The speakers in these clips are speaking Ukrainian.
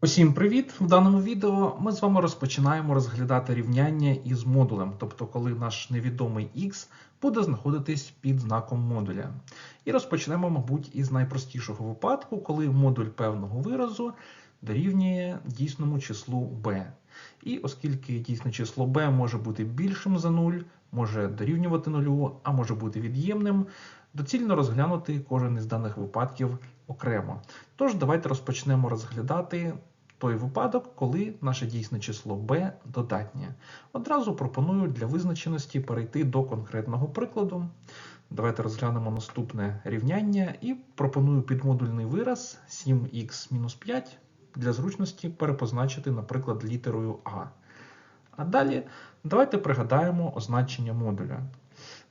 Усім привіт! В даному відео ми з вами розпочинаємо розглядати рівняння із модулем, тобто коли наш невідомий x буде знаходитись під знаком модуля. І розпочнемо, мабуть, із найпростішого випадку, коли модуль певного виразу дорівнює дійсному числу b. І оскільки дійсне число b може бути більшим за 0, може дорівнювати нулю, а може бути від'ємним, доцільно розглянути кожен із даних випадків окремо. Тож давайте розпочнемо розглядати той випадок, коли наше дійсне число b додатнє. Одразу пропоную для визначеності перейти до конкретного прикладу. Давайте розглянемо наступне рівняння і пропоную підмодульний вираз 7х-5 для зручності перепозначити, наприклад, літерою А. А далі давайте пригадаємо означення модуля.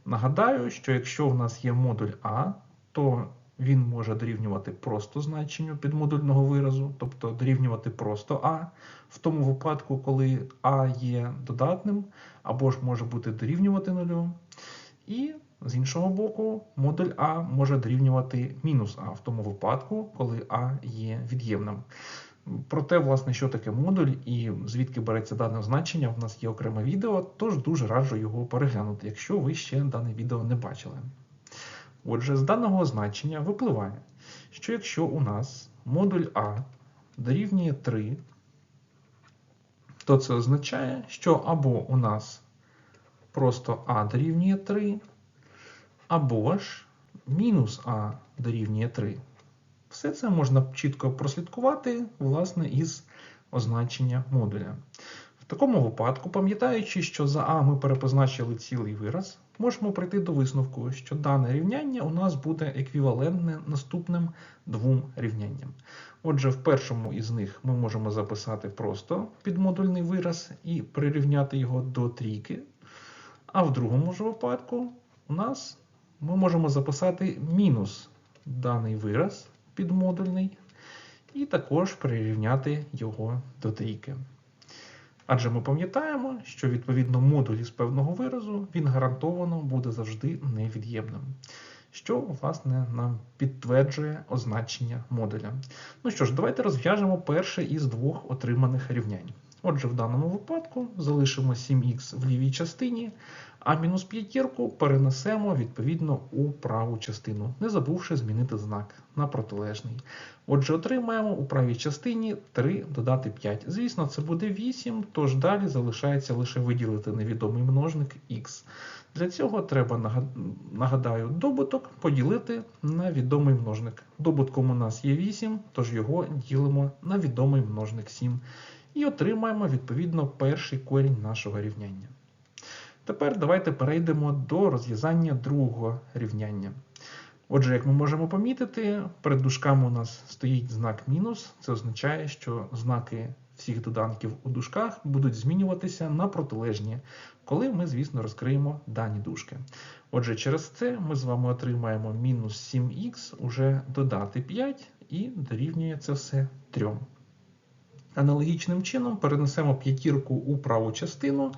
Нагадаю, що якщо в нас є модуль А, то він може дорівнювати просто значенню підмодульного виразу, тобто дорівнювати просто А, в тому випадку, коли А є додатним, або ж може бути дорівнювати нулю. І з іншого боку, модуль А може дорівнювати мінус А в тому випадку, коли А є від'ємним. Про те, власне, що таке модуль і звідки береться дане значення, в нас є окреме відео, тож дуже раджу його переглянути, якщо ви ще дане відео не бачили. Отже, з даного значення випливає, що якщо у нас модуль А дорівнює 3, то це означає, що або у нас просто А дорівнює 3, або ж мінус А дорівнює 3. Все це можна чітко прослідкувати, власне, із означення модуля. В такому випадку, пам'ятаючи, що за А ми перепозначили цілий вираз, можемо прийти до висновку, що дане рівняння у нас буде еквівалентне наступним двом рівнянням. Отже, в першому із них ми можемо записати просто підмодульний вираз і прирівняти його до трійки. А в другому ж випадку у нас ми можемо записати мінус даний вираз підмодульний, і також прирівняти його до трійки. Адже ми пам'ятаємо, що відповідно модуль із певного виразу він гарантовано буде завжди невід'ємним, що, власне, нам підтверджує означення модуля. Ну що ж, давайте розв'яжемо перше із двох отриманих рівнянь. Отже, в даному випадку залишимо 7х в лівій частині, а мінус п'ятірку перенесемо відповідно у праву частину, не забувши змінити знак на протилежний. Отже, отримаємо у правій частині 3 додати 5. Звісно, це буде 8, тож далі залишається лише виділити невідомий множник х. Для цього треба, нагадаю, добуток поділити на відомий множник. Добутком у нас є 8, тож його ділимо на відомий множник 7. І отримаємо відповідно перший корінь нашого рівняння. Тепер давайте перейдемо до розв'язання другого рівняння. Отже, як ми можемо помітити, перед дужками у нас стоїть знак мінус. Це означає, що знаки всіх доданків у дужках будуть змінюватися на протилежні, коли ми, звісно, розкриємо дані дужки. Отже, через це ми з вами отримаємо мінус 7х уже додати 5 і дорівнює це все 3. Аналогічним чином перенесемо п'ятірку у праву частину.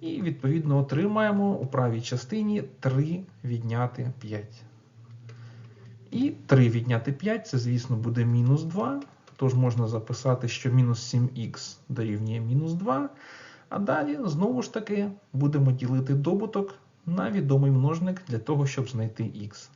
І, відповідно, отримаємо у правій частині 3 відняти 5. І 3 відняти 5 це, звісно, буде мінус 2. Тож можна записати, що мінус 7х дорівнює мінус 2. А далі, знову ж таки, будемо ділити добуток на відомий множник для того, щоб знайти х.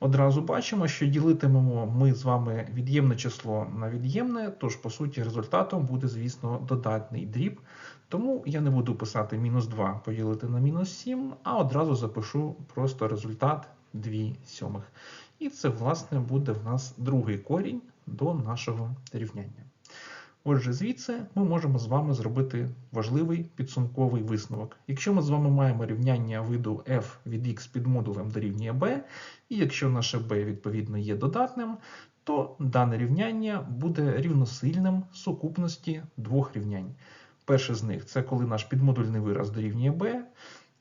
Одразу бачимо, що ділитимемо ми з вами від'ємне число на від'ємне, тож, по суті, результатом буде, звісно, додатний дріб. Тому я не буду писати мінус 2 поділити на мінус 7, а одразу запишу просто результат 2 сьомих. І це, власне, буде в нас другий корінь до нашого рівняння. Отже, звідси ми можемо з вами зробити важливий підсумковий висновок. Якщо ми з вами маємо рівняння виду f від x під модулем дорівнює b, і якщо наше b відповідно є додатним, то дане рівняння буде рівносильним сукупності двох рівнянь. Перше з них це коли наш підмодульний вираз дорівнює b,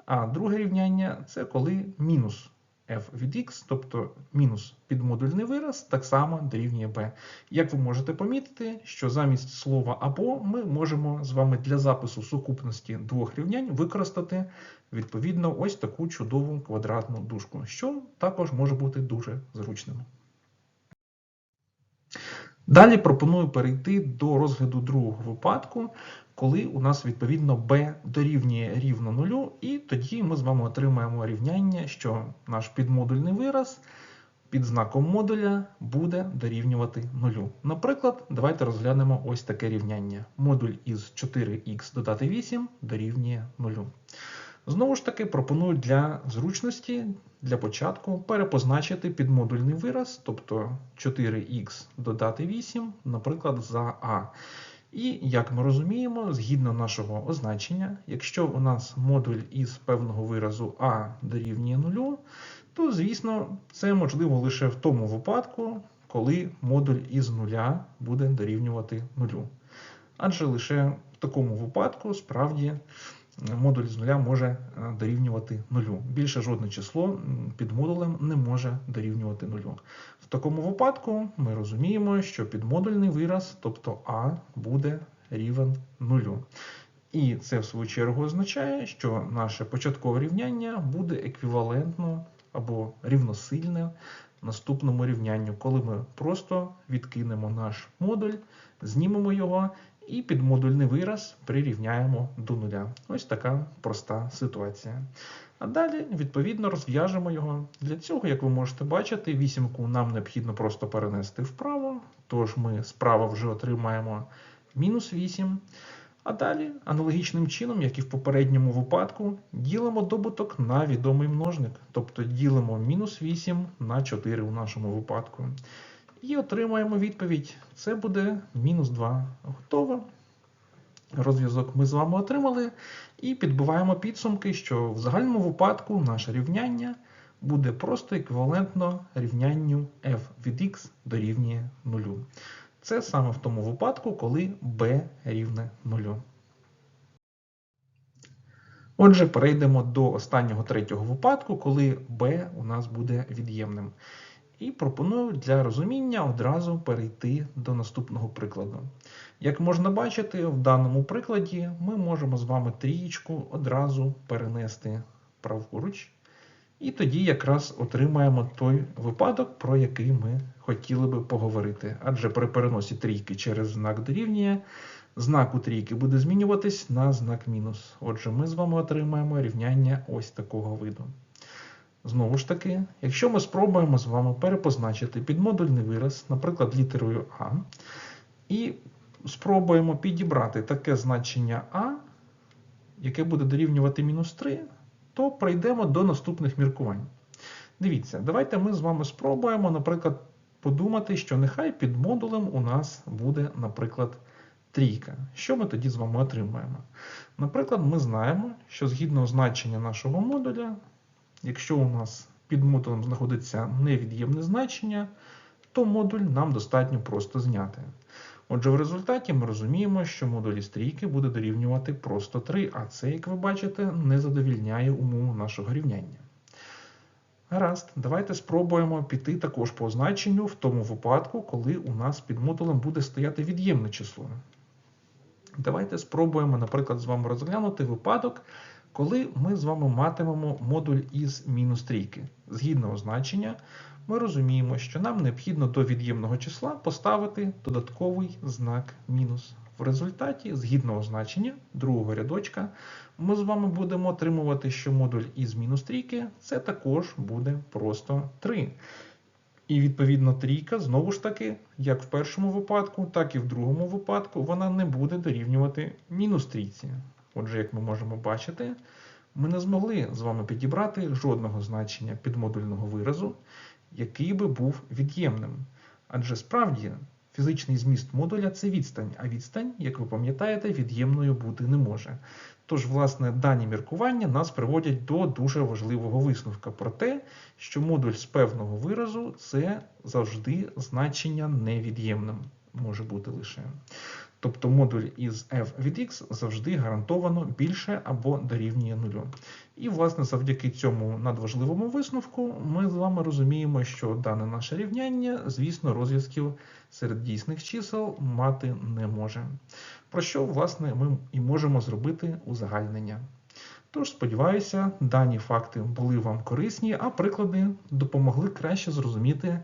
а друге рівняння це коли мінус f від x, тобто мінус підмодульний вираз, так само дорівнює b. Як ви можете помітити, що замість слова або ми можемо з вами для запису сукупності двох рівнянь використати відповідно ось таку чудову квадратну дужку, що також може бути дуже зручним. Далі пропоную перейти до розгляду другого випадку, коли у нас відповідно b дорівнює рівно нулю, і тоді ми з вами отримаємо рівняння, що наш підмодульний вираз під знаком модуля буде дорівнювати нулю. Наприклад, давайте розглянемо ось таке рівняння. Модуль із 4х додати 8 дорівнює нулю. Знову ж таки, пропоную для зручності, для початку перепозначити підмодульний вираз, тобто 4х додати 8, наприклад, за А. І, як ми розуміємо, згідно нашого означення, якщо у нас модуль із певного виразу А дорівнює нулю, то, звісно, це можливо лише в тому випадку, коли модуль із нуля буде дорівнювати нулю. Адже лише в такому випадку справді модуль з нуля може е, дорівнювати нулю. Більше жодне число під модулем не може дорівнювати нулю. В такому випадку ми розуміємо, що підмодульний вираз, тобто А, буде рівен нулю. І це, в свою чергу, означає, що наше початкове рівняння буде еквівалентно або рівносильне наступному рівнянню, коли ми просто відкинемо наш модуль, знімемо його і підмодульний вираз прирівняємо до нуля. Ось така проста ситуація. А далі, відповідно, розв'яжемо його. Для цього, як ви можете бачити, вісімку нам необхідно просто перенести вправо, тож ми справа вже отримаємо мінус 8. А далі, аналогічним чином, як і в попередньому випадку, ділимо добуток на відомий множник, тобто ділимо мінус 8 на 4 у нашому випадку. І отримаємо відповідь. Це буде мінус 2. Готово. Розв'язок ми з вами отримали. І підбиваємо підсумки, що в загальному випадку наше рівняння буде просто еквівалентно рівнянню f від x дорівнює 0. Це саме в тому випадку, коли b рівне 0. Отже, перейдемо до останнього третього випадку, коли b у нас буде від'ємним. І пропоную для розуміння одразу перейти до наступного прикладу. Як можна бачити, в даному прикладі ми можемо з вами трієчку одразу перенести праворуч. І тоді якраз отримаємо той випадок, про який ми хотіли би поговорити. Адже при переносі трійки через знак дорівнює, знак у трійки буде змінюватись на знак мінус. Отже, ми з вами отримаємо рівняння ось такого виду. Знову ж таки, якщо ми спробуємо з вами перепозначити підмодульний вираз, наприклад, літерою А, і спробуємо підібрати таке значення А, яке буде дорівнювати мінус 3, то прийдемо до наступних міркувань. Дивіться, давайте ми з вами спробуємо, наприклад, подумати, що нехай під модулем у нас буде, наприклад, трійка. Що ми тоді з вами отримаємо? Наприклад, ми знаємо, що згідно значення нашого модуля, якщо у нас під модулем знаходиться невід'ємне значення, то модуль нам достатньо просто зняти. Отже, в результаті ми розуміємо, що модуль із трійки буде дорівнювати просто 3, а це, як ви бачите, не задовільняє умову нашого рівняння. Гаразд, давайте спробуємо піти також по значенню в тому випадку, коли у нас під модулем буде стояти від'ємне число. Давайте спробуємо, наприклад, з вами розглянути випадок, коли ми з вами матимемо модуль із мінус трійки. Згідно означення, ми розуміємо, що нам необхідно до від'ємного числа поставити додатковий знак мінус. В результаті, згідно означення другого рядочка, ми з вами будемо отримувати, що модуль із мінус трійки це також буде просто 3. І відповідно трійка, знову ж таки, як в першому випадку, так і в другому випадку, вона не буде дорівнювати мінус трійці. Отже, як ми можемо бачити, ми не змогли з вами підібрати жодного значення підмодульного виразу, який би був від'ємним. Адже справді фізичний зміст модуля це відстань, а відстань, як ви пам'ятаєте, від'ємною бути не може. Тож, власне, дані міркування нас приводять до дуже важливого висновка про те, що модуль з певного виразу це завжди значення невід'ємним може бути лише. Тобто модуль із f від x завжди гарантовано більше або дорівнює нулю. І, власне, завдяки цьому надважливому висновку ми з вами розуміємо, що дане наше рівняння, звісно, розв'язків серед дійсних чисел мати не може. Про що, власне, ми і можемо зробити узагальнення. Тож, сподіваюся, дані факти були вам корисні, а приклади допомогли краще зрозуміти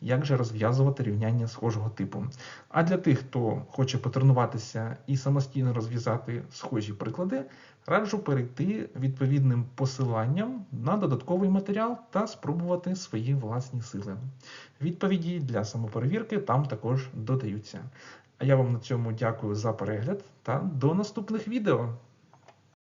як же розв'язувати рівняння схожого типу. А для тих, хто хоче потренуватися і самостійно розв'язати схожі приклади, раджу перейти відповідним посиланням на додатковий матеріал та спробувати свої власні сили. Відповіді для самоперевірки там також додаються. А я вам на цьому дякую за перегляд та до наступних відео.